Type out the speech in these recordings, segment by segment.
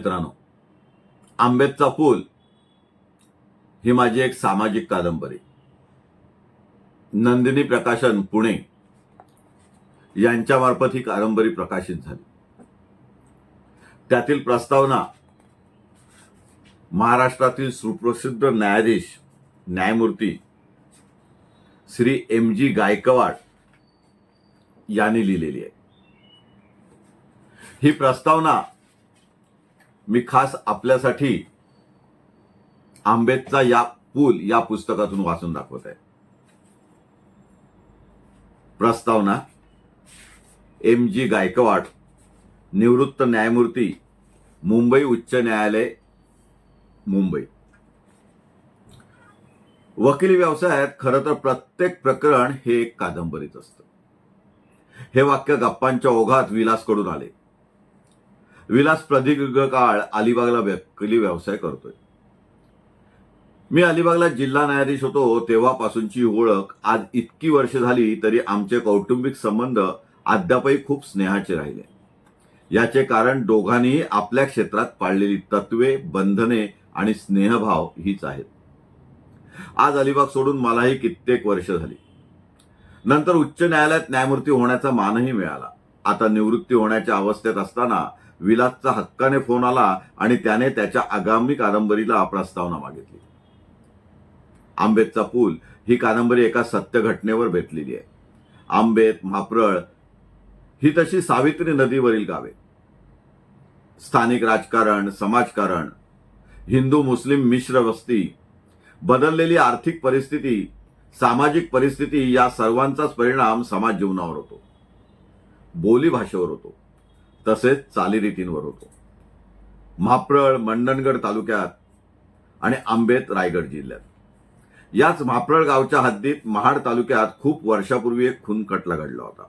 मित्रांनो आंबेतचा पूल ही माझी एक सामाजिक कादंबरी. नंदिनी प्रकाशन पुणे यांच्यामार्फत ही कादंबरी प्रकाशित झाली. त्यातील प्रस्तावना महाराष्ट्रातील सुप्रसिद्ध न्यायाधीश न्यायमूर्ती श्री एम जी गायकवाड यांनी लिहिलेली आहे. ही प्रस्तावना मी खास आपल्यासाठी आंबेदचा या पूल या पुस्तकातून वाचून दाखवत आहे. प्रस्तावना एम जी गायकवाड निवृत्त न्यायमूर्ती मुंबई उच्च न्यायालय मुंबई. वकिली व्यवसायात खरं तर प्रत्येक प्रकरण हे एक कादंबरीच असतं. हे वाक्य गप्पांच्या ओघात विलासकडून आले. विलास प्रदीर्घ काळ अलिबागला व्यक्कली व्यवसाय करतोय. मी अलिबागला जिल्हा न्यायाधीश होतो तेव्हापासूनची ओळख आज इतकी वर्ष झाली तरी आमचे कौटुंबिक संबंध अद्यापही खूप स्नेहाचे राहिले. याचे कारण दोघांनीही आपल्या क्षेत्रात पाळलेली तत्वे बंधने आणि स्नेहभाव हीच आहेत. आज अलिबाग सोडून मलाही कित्येक वर्ष झाली. नंतर उच्च न्यायालयात न्यायमूर्ती होण्याचा मानही मिळाला. आता निवृत्ती होण्याच्या अवस्थेत असताना विलासचा हक्काने फोन आला आणि त्याने त्याच्या आगामी कादंबरीला प्रस्तावना मागितली. आंबेतचा पूल ही कादंबरी एका सत्य घटनेवर बेतलेली आहे. आंबेत म्हाप्रळ ही तशी सावित्री नदीवरील गावे. स्थानिक राजकारण समाजकारण हिंदू मुस्लिम मिश्र वस्ती बदललेली आर्थिक परिस्थिती सामाजिक परिस्थिती या सर्वांचाच परिणाम समाज जीवनावर होतो. बोली भाषेवर होतो. तसेच चालीरीतींवर होतो. म्हाप्रळ मंडणगड तालुक्यात आणि आंबेत रायगड जिल्ह्यात. याच म्हाप्रळ गावच्या हद्दीत महाड तालुक्यात खूप वर्षापूर्वी एक खून खटला घडला होता.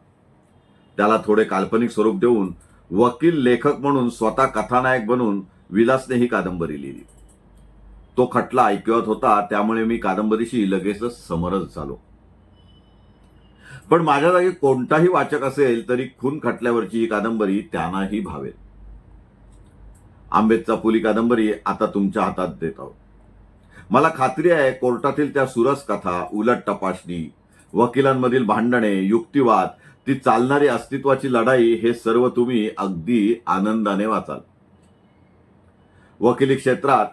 त्याला थोडे काल्पनिक स्वरूप देऊन वकील लेखक म्हणून स्वतः कथानायक बनून विलासने ही कादंबरी लिहिली. तो खटला ऐकवत होता त्यामुळे मी कादंबरीशी लगेचच समरस झालो. पण माझ्या जागी कोणताही वाचक असेल तरी खून खटल्यावरची ही कादंबरी त्यांनाही भावेल. आंबेदचा पुली कादंबरी आता तुमच्या हातात देत आहोत. मला खात्री आहे कोर्टातील त्या सुरस कथा उलट तपासणी वकिलांमधील भांडणे युक्तिवाद ती चालणारी अस्तित्वाची लढाई हे सर्व तुम्ही अगदी आनंदाने वाचाल. वकिली क्षेत्रात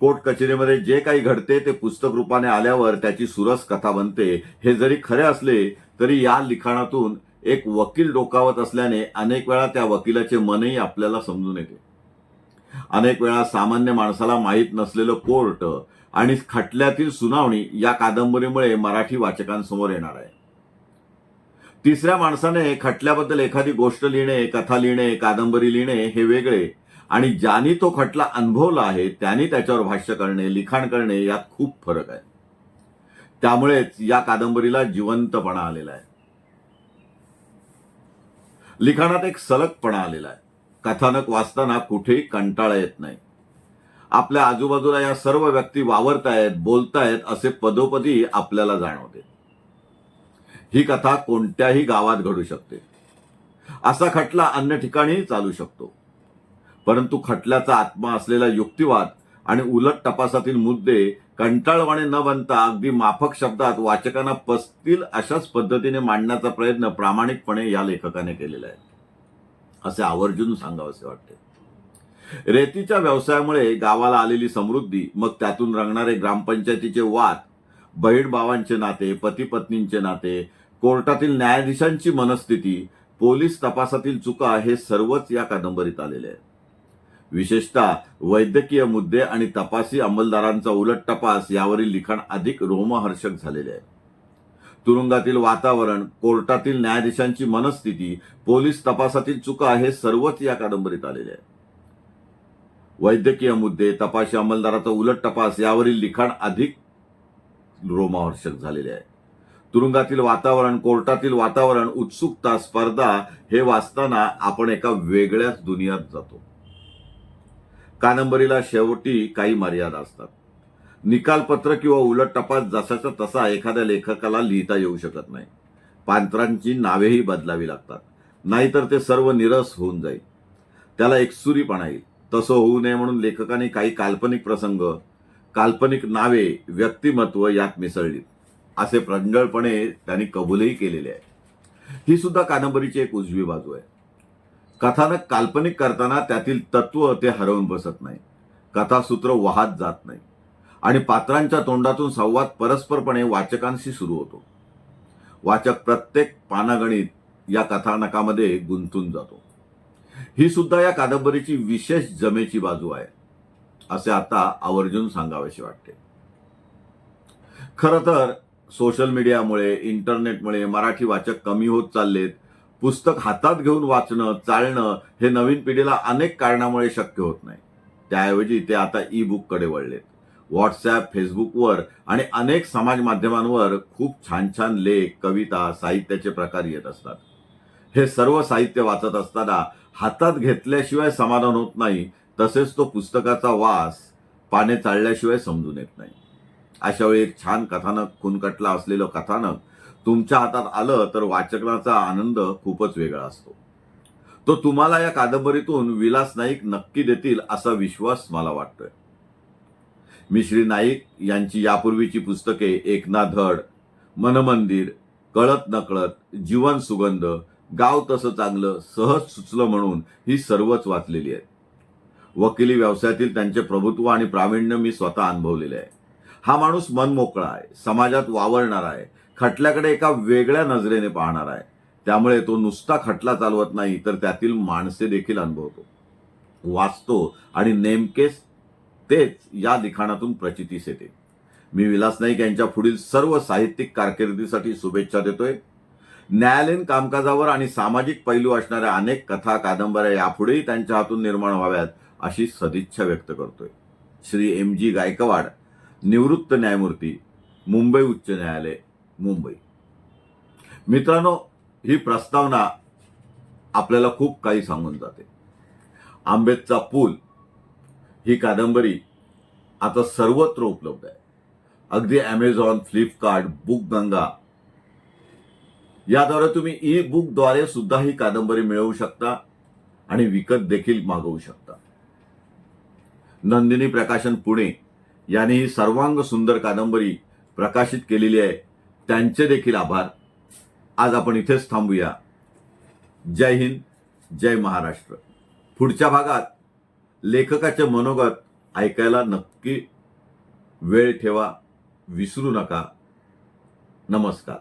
कोर्ट कचेरीमध्ये जे काही घडते ते पुस्तक रूपाने आल्यावर त्याची सुरस कथा बनते. हे जरी खरे असले तरी या लिखाणातून एक वकील डोकावत असल्याने अनेक वेळा त्या वकिलाचे मनही आपल्याला समजून येते. अनेक वेळा सामान्य माणसाला माहीत नसलेलं कोर्ट आणि खटल्यातील सुनावणी या कादंबरीमुळे मराठी वाचकांसमोर येणार आहे. तिसऱ्या माणसाने खटल्याबद्दल एखादी गोष्ट लिहिणे कथा लिहिणे कादंबरी लिहिणे हे वेगळे आणि ज्यांनी तो खटला अनुभवला आहे त्यांनी त्याच्यावर भाष्य करणे लिखाण करणे यात खूप फरक आहे. त्यामुळेच या कादंबरीला जिवंतपणा आलेला आहे. लिखाणात एक सलगपणा आलेला आहे. कथानक वाचताना कुठेही कंटाळा येत नाही. आपल्या आजूबाजूला या सर्व व्यक्ती वावरतायत बोलतायत असे पदोपदी आपल्याला जाणवते. ही कथा कोणत्याही गावात घडू शकते. असा खटला अन्य ठिकाणीही चालू शकतो. परंतु खटल्याचा आत्मा असलेला युक्तिवाद आणि उलट तपासातील मुद्दे कंटाळवाणे न बनता अगदी माफक शब्दात वाचकांना पसतील अशाच पद्धतीने मांडण्याचा प्रयत्न प्रामाणिकपणे या लेखकाने केलेला आहे. असे आवर्जून सांगावसे वाटते. रेतीच्या व्यवसायामुळे गावाला आलेली समृद्धी मग त्यातून रंगणारे ग्रामपंचायतीचे वाद बहीण भावांचे नाते पती पत्नींचे नाते कोर्टातील न्यायाधीशांची मनस्थिती पोलीस तपासातील चुका हे सर्वच या कादंबरीत आलेले आहे विशेषतः वैद्यकीय मुद्दे आणि तपासी अंमलदारांचा उलट तपास यावरील लिखाण अधिक रोमहर्षक झालेले आहे. तुरुंगातील वातावरण कोर्टातील न्यायाधीशांची मनस्थिती पोलीस तपासातील चुका हे सर्वच या कादंबरीत आलेले आहे वैद्यकीय मुद्दे तपासी अंमलदाराचा उलट तपास यावरील लिखाण अधिक रोमहर्षक झालेले आहे. तुरुंगातील वातावरण कोर्टातील वातावरण उत्सुकता स्पर्धा हे वाचताना आपण एका वेगळ्याच दुनियात जातो. कादंबरीला शेवटी काही मर्यादा असतात? निकालपत्र किंवा उलट तपास जसाचा तसा एखाद्या लेखकाला लिहिता येऊ शकत नाही. पांत्रांची नावेही बदलावी लागतात. नाहीतर ते सर्व निरस होऊन जाईल. त्याला एकसुरीपणा येईल. तसं होऊ नये म्हणून लेखकाने काही काल्पनिक प्रसंग काल्पनिक नावे व्यक्तिमत्व यात मिसळली असे प्रंजळपणे त्यांनी कबूलही केलेले आहे. ही सुद्धा कादंबरीची एक उजवी बाजू आहे. कथानक काल्पनिक करताना त्यातील तत्व ते हरवून बसत नाही. कथासूत्र वाहत जात नाही. आणि पात्रांच्या तोंडातून संवाद परस्परपणे वाचकांशी सुरू होतो. वाचक प्रत्येक पानागणित या कथानकामध्ये गुंतून जातो. ही सुद्धा या कादंबरीची विशेष जमेची बाजू आहे असे आता आवर्जून सांगावेसे वाटते. खरं तर सोशल मीडियामुळे इंटरनेटमुळे मराठी वाचक कमी होत चाललेत पुस्तक हातात घेऊन वाचणं चालणं हे नवीन पिढीला अनेक कारणामुळे शक्य होत नाही. त्याऐवजी ते आता ई बुककडे वळलेत. व्हॉट्सॲप फेसबुकवर आणि अनेक समाज माध्यमांवर खूप छान छान लेख कविता साहित्याचे प्रकार येत असतात. हे सर्व साहित्य वाचत असताना हातात घेतल्याशिवाय समाधान होत नाही तसेच तो पुस्तकाचा वास पाने चालल्याशिवाय समजून येत नाही. अशा वेळी एक छान कथानक खुनकटला असलेलं कथानक तुमच्या हातात आलं तर वाचनाचा आनंद खूपच वेगळा असतो. तो तुम्हाला या कादंबरीतून विलास नाईक नक्की देतील असा विश्वास मला वाटतोय. मी श्री नाईक यांची यापूर्वीची पुस्तके एकना धड मनमंदिर कळत नकळत जीवन सुगंध गाव तसं चांगलं सहज सुचलं म्हणून ही सर्वच वाचलेली आहेत. वकिली व्यवसायातील त्यांचे प्रभुत्व आणि प्रावीण्य मी स्वतः अनुभवलेले आहे. हा माणूस मनमोकळा आहे समाजात वावरणार आहे खटल्याकडे एका वेगळ्या नजरेने पाहणार आहे. त्यामुळे तो नुसता खटला चालवत नाही तर त्यातील माणसे देखील अनुभवतो. वाचतो आणि नेमकेच तेच या लिखाणातून प्रचितीस येते. मी विलास नाईक यांच्या पुढील सर्व साहित्यिक कारकिर्दीसाठी शुभेच्छा देतोय. न्यायालयीन कामकाजावर आणि सामाजिक पैलू असणाऱ्या अनेक कथा कादंबऱ्या यापुढेही त्यांच्या हातून निर्माण व्हाव्यात अशी सदिच्छा व्यक्त करतोय. श्री एम जी गायकवाड निवृत्त न्यायमूर्ती मुंबई उच्च न्यायालय. मुंबई. मित्रांनो ही प्रस्तावना आपल्याला खूप काही सांगून जाते. आंबेदचा पूल ही कादंबरी आता सर्वत्र उपलब्ध आहे. अगदी ॲमेझॉन फ्लिपकार्ट बुक गंगा याद्वारे तुम्ही ई बुकद्वारे सुद्धा ही कादंबरी मिळवू शकता आणि विकत देखील मागवू शकता. नंदिनी प्रकाशन पुणे यांनी ही सर्वांग सुंदर कादंबरी प्रकाशित केलेली आहे. त्यांचे देखील आभार. आज आपण इथेच थांबूया. जय हिंद जय महाराष्ट्र. पुढच्या भागात लेखकाचे मनोगत ऐकायला नक्की वेळ ठेवा विसरू नका. नमस्कार.